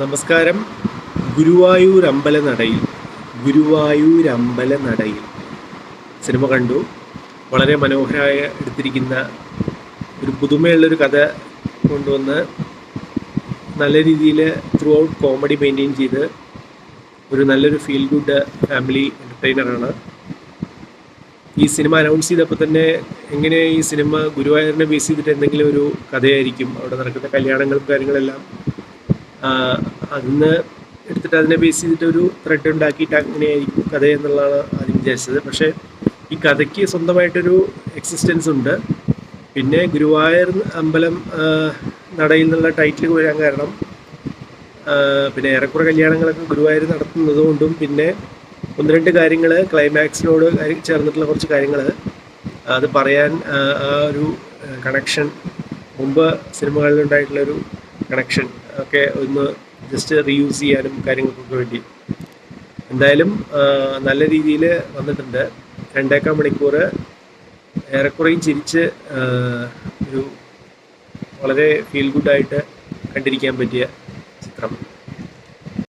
നമസ്കാരം. ഗുരുവായൂർ അമ്പലനടയിൽ ഗുരുവായൂർ അമ്പലനടയിൽ. സിനിമ കണ്ടു. വളരെ മനോഹരമായ എടുത്തിരിക്കുന്ന ഒരു പുതുമയുള്ളൊരു കഥ കൊണ്ടുവന്ന് നല്ല രീതിയിൽ ത്രൂ ഔട്ട് കോമഡി മെയിന്റെയിൻ ചെയ്ത് ഒരു നല്ലൊരു ഫീൽ ഗുഡ് ഫാമിലി എന്റർടൈനറാണ് ഈ സിനിമ അനൗൺസ് ചെയ്തപ്പോൾ തന്നെ എങ്ങനെ ഈ സിനിമ ഗുരുവായൂരിനെ ബേസ് ചെയ്തിട്ട് എന്തെങ്കിലും ഒരു കഥയായിരിക്കും? അവിടെ നടക്കുന്ന കല്യാണങ്ങളും കാര്യങ്ങളെല്ലാം അന്ന് എടുത്തിട്ട് അതിനെ ബേസ് ചെയ്തിട്ട് ഒരു ത്രെഡ് ഉണ്ടാക്കിയിട്ട് അങ്ങനെയായിരിക്കും കഥ എന്നുള്ളതാണ് ആദ്യം വിചാരിച്ചത്. പക്ഷേ ഈ കഥയ്ക്ക് സ്വന്തമായിട്ടൊരു എക്സിസ്റ്റൻസ് ഉണ്ട്. പിന്നെ ഗുരുവായൂർ അമ്പലം നടയിൽ നിന്നുള്ള ടൈറ്റിൽ വരാൻ കാരണം പിന്നെ ഏറെക്കുറെ കല്യാണങ്ങളൊക്കെ ഗുരുവായൂർ നടത്തുന്നത് കൊണ്ടും പിന്നെ ഒന്ന് രണ്ട് കാര്യങ്ങൾ ക്ലൈമാക്സിനോട് ചേർന്നിട്ടുള്ള കുറച്ച് കാര്യങ്ങൾ അത് പറയാൻ ആ ഒരു കണക്ഷൻ മുമ്പ് സിനിമകളിലുണ്ടായിട്ടുള്ളൊരു കണക്ഷൻ ഒക്കെ ഒന്ന് ജസ്റ്റ് റീയൂസ് ചെയ്യാനും കാര്യങ്ങൾക്കൊക്കെ വേണ്ടി. എന്തായാലും നല്ല രീതിയിൽ വന്നിട്ടുണ്ട്. രണ്ടേക്കാൽ മണിക്കൂർ ഏറെക്കുറയും ചിരിച്ച് ഒരു വളരെ ഫീൽ ഗുഡായിട്ട് കണ്ടിരിക്കാൻ പറ്റിയ ചിത്രം.